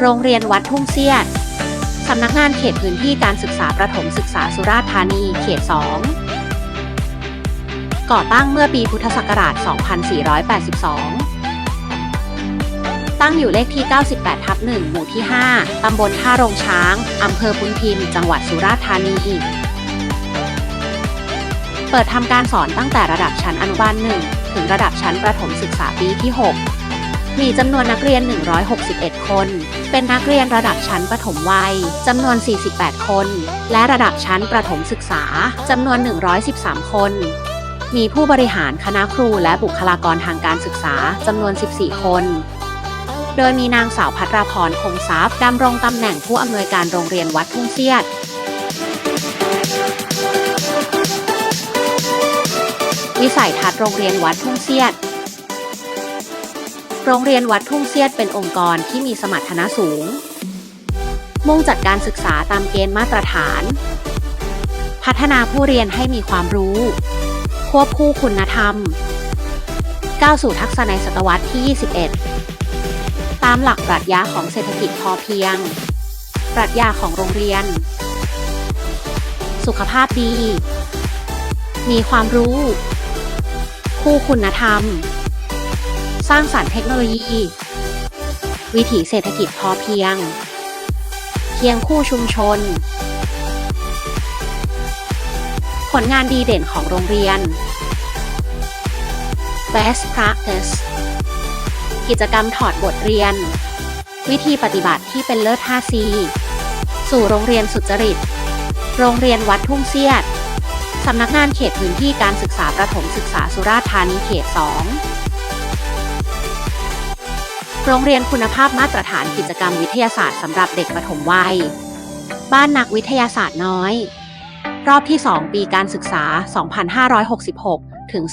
โรงเรียนวัดทุ่งเสียดสำนักงานเขตพื้นที่การศึกษาประถมศึกษาสุราษฎร์ธานีเขต 2 ก่อตั้งเมื่อปีพุทธศักราช 2482 ตั้งอยู่เลขที่ 98 ทับ 1 หมู่ที่ 5 ตำบลท่าโรงช้าง อำเภอพุนพิน จังหวัดสุราษฎร์ธานี เปิดทำการสอนตั้งแต่ระดับชั้นอนุบาล 1 ถึงระดับชั้นประถมศึกษาปีที่ 6 มีจำนวนนักเรียน 161 คน เป็นนักเรียนระดับชั้นประถมวัยจำนวน 48 คน และระดับชั้นประถมศึกษาจำนวน 113 คน มีผู้บริหารคณะครูและบุคลากรทางการศึกษาจำนวน 14 คน โดยมีนางสาวพัทราพรคงทรัพย์ดำรงตำแหน่งผู้อำนวยการโรงเรียนวัดทุ่งเสียดวิสัยทัศน์โรงเรียนวัดทุ่งเสียด โรงเรียนวัดทุ่งเสียดเป็นองค์กรที่มีสมรรถนะสูง มุ่งจัดการศึกษาตามเกณฑ์มาตรฐาน พัฒนาผู้เรียนให้มีความรู้ ควบคู่คุณธรรม ก้าวสู่ทักษะในศตวรรษที่ 21 ตามหลักปรัชญาของเศรษฐกิจพอเพียง ปรัชญาของโรงเรียน สุขภาพดี มีความรู้ คู่คุณธรรม สร้างสรรค์เทคโนโลยี วิถีเศรษฐกิจพอเพียง เคียงคู่ชุมชน ผลงานดีเด่นของโรงเรียน Best Practice กิจกรรมถอดบทเรียน วิธีปฏิบัติที่เป็นเลิศ 5C สู่โรงเรียนสุจริต โรงเรียนวัดทุ่งเสียด สำนักงานเขตพื้นที่การศึกษาประถมศึกษาสุราษฎร์ธานีเขต 2 โรงเรียนคุณภาพมาตรฐานกิจกรรมวิทยาศาสตร์สำหรับเด็กประถมวัย บ้านนักวิทยาศาสตร์น้อย รอบที่ 2 ปีการศึกษา 2566 ถึง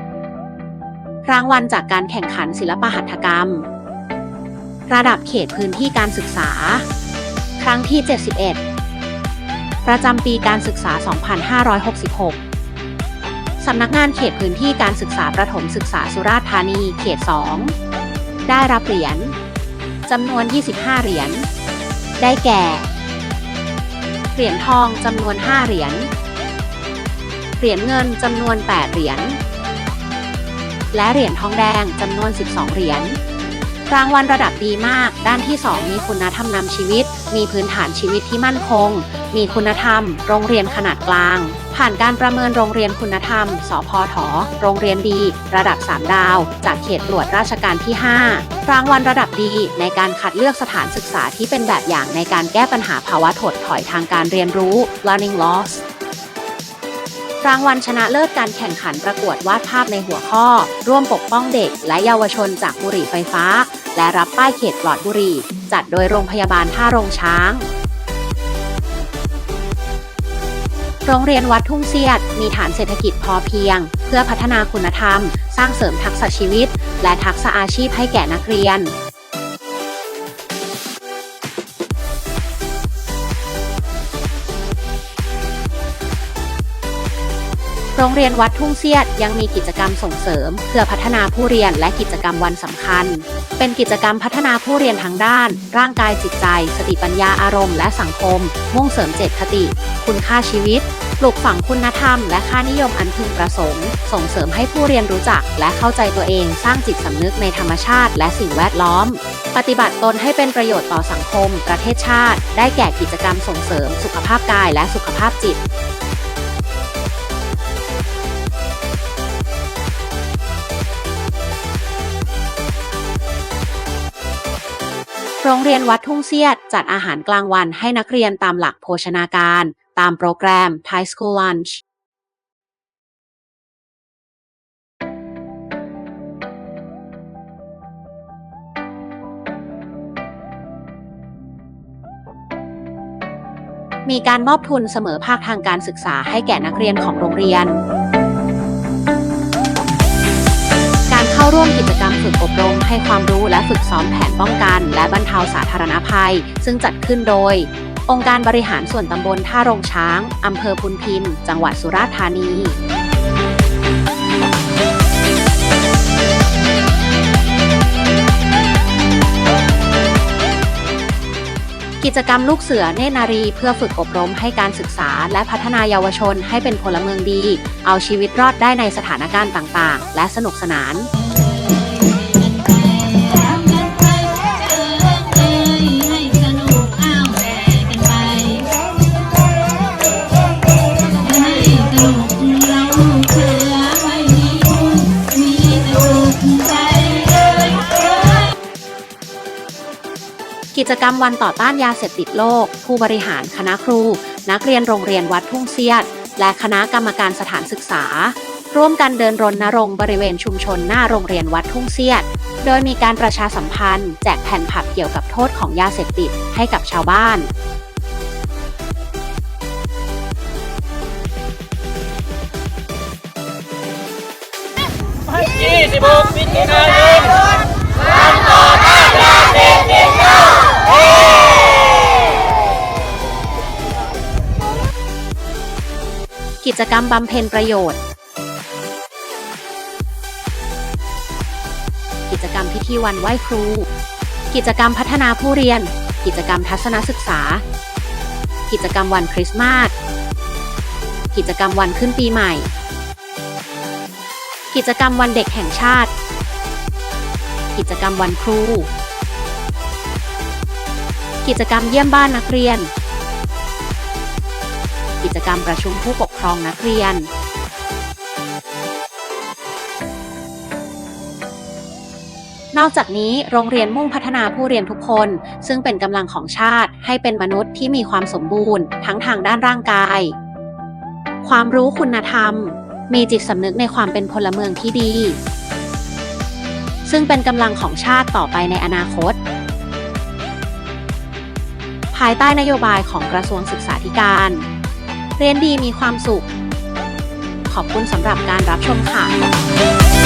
2568 รางวัลจากการแข่งขันศิลปหัตถกรรม ระดับเขตพื้นที่การศึกษา ครั้งที่ 71 ประจำปีการศึกษา 2566สำนักงานเขตพื้นที่การศึกษาประถมศึกษาสุราษฎร์ธานี เขต 2 ได้รับเหรียญจำนวน 25 เหรียญ ได้แก่ เหรียญทองจำนวน 5 เหรียญ เหรียญเงินจำนวน 8 เหรียญ และเหรียญทองแดงจำนวน 12 เหรียญ รางวัลระดับดีมาก ด้านที่ 2 มีคุณธรรมนำชีวิต มีพื้นฐานชีวิตที่มั่นคง มีคุณธรรม โรงเรียนขนาดกลาง ผ่านการประเมินโรงเรียนคุณธรรม สพทโรงเรียนดี ระดับ 3 ดาว จากเขตตรวจราชการที่ 5 รางวัลระดับดีในการคัดเลือกสถานศึกษาที่เป็นแบบอย่างในการแก้ปัญหาภาวะถดถอยทางการเรียนรู้ learning loss รางวัลชนะเลิศการแข่งขันประกวดวาดภาพในหัวข้อ ร่วมปกป้องเด็กและเยาวชนจากบุหรี่ไฟฟ้า และรับป้ายเขตปลอดบุหรี่ จัดโดยโรงพยาบาลท่าโรงช้าง โรงเรียนวัดทุ่งเสียด มีฐานเศรษฐกิจพอเพียง เพื่อพัฒนาคุณธรรม สร้างเสริมทักษะชีวิต และทักษะอาชีพให้แก่นักเรียน โรงเรียนวัดทุ่งเสียดยังมีกิจกรรมส่งเสริม เพื่อพัฒนาผู้เรียนและกิจกรรมวันสำคัญ เป็นกิจกรรมพัฒนาผู้เรียนทางด้าน ร่างกายจิตใจ สติปัญญาอารมณ์และสังคม มุ่งเสริมเจตคติ คุณค่าชีวิตปลูกฝังคุณธรรมและค่านิยมอันพึงประสงค์ ส่งเสริมให้ผู้เรียนรู้จักและเข้าใจตัวเองสร้างจิตสำนึกในธรรมชาติและสิ่งแวดล้อม ปฏิบัติตนให้เป็นประโยชน์ต่อสังคม ประเทศชาติ ได้แก่กิจกรรมส่งเสริม สุขภาพกายและสุขภาพจิต โรงเรียนวัดทุ่งเสียด จัดอาหารกลางวันให้นักเรียนตามหลักโภชนาการ ตามโปรแกรม Thai School Lunch มีการมอบทุนเสมอภาคทางการศึกษาให้แก่นักเรียนของโรงเรียน การเข้าร่วมกิจกรรม ฝึกอบรมให้ความรู้และฝึกซ้อมแผนป้องกัน และบรรเทาสาธารณภัย ซึ่งจัดขึ้นโดย องค์การบริหารส่วนตำบลท่าโรงช้าง อำเภอพุนพิน จังหวัดสุราษฎร์ธานีกิจกรรมลูกเสือเนนารีเพื่อฝึกอบรมให้การศึกษา และพัฒนายาวชนให้เป็นพลเมืองดี เอาชีวิตรอดได้ในสถานการณ์ต่างๆ และสนุกสนาน กิจกรรมวันต่อต้านยาเสพติดโลก ผู้บริหารคณะครู นักเรียนโรงเรียนวัดทุ่งเสียด และคณะกรรมการสถานศึกษา ร่วมกันเดินรณรงค์บริเวณชุมชนหน้าโรงเรียนวัดทุ่งเสียด โดยมีการประชาสัมพันธ์ แจกแผ่นผับเกี่ยวกับโทษของยาเสพติดให้กับชาวบ้าน26มิถุนายนกิ จกรรมบำเพ็ญประโยชน์ กิจกรรมพิธีวันไหว้ครู กิจกรรมพัฒนาผู้เรียน กิจกรรมทัศนศึกษา กิจกรรมวันคริสต์มาส กิจกรรมวันขึ้นปีใหม่ กิจกรรมวันเด็กแห่งชาติ กิจกรรมวันครู กิจกรรมเยี่ยมบ้านนักเรียน กิจกรรมประชุมผู้ปกครองนักเรียน นอกจากนี้โรงเรียนมุ่งพัฒนาผู้เรียนทุกคน ซึ่งเป็นกำลังของชาติให้เป็นมนุษย์ที่มีความสมบูรณ์ ทั้งทางด้านร่างกาย ความรู้คุณธรรม มีจิตสำนึกในความเป็นพลเมืองที่ดี ซึ่งเป็นกำลังของชาติต่อไปในอนาคตภายใต้นโยบายของกระทรวงศึกษาธิการ เรียนดีมีความสุข ขอบคุณสำหรับการรับชมค่ะ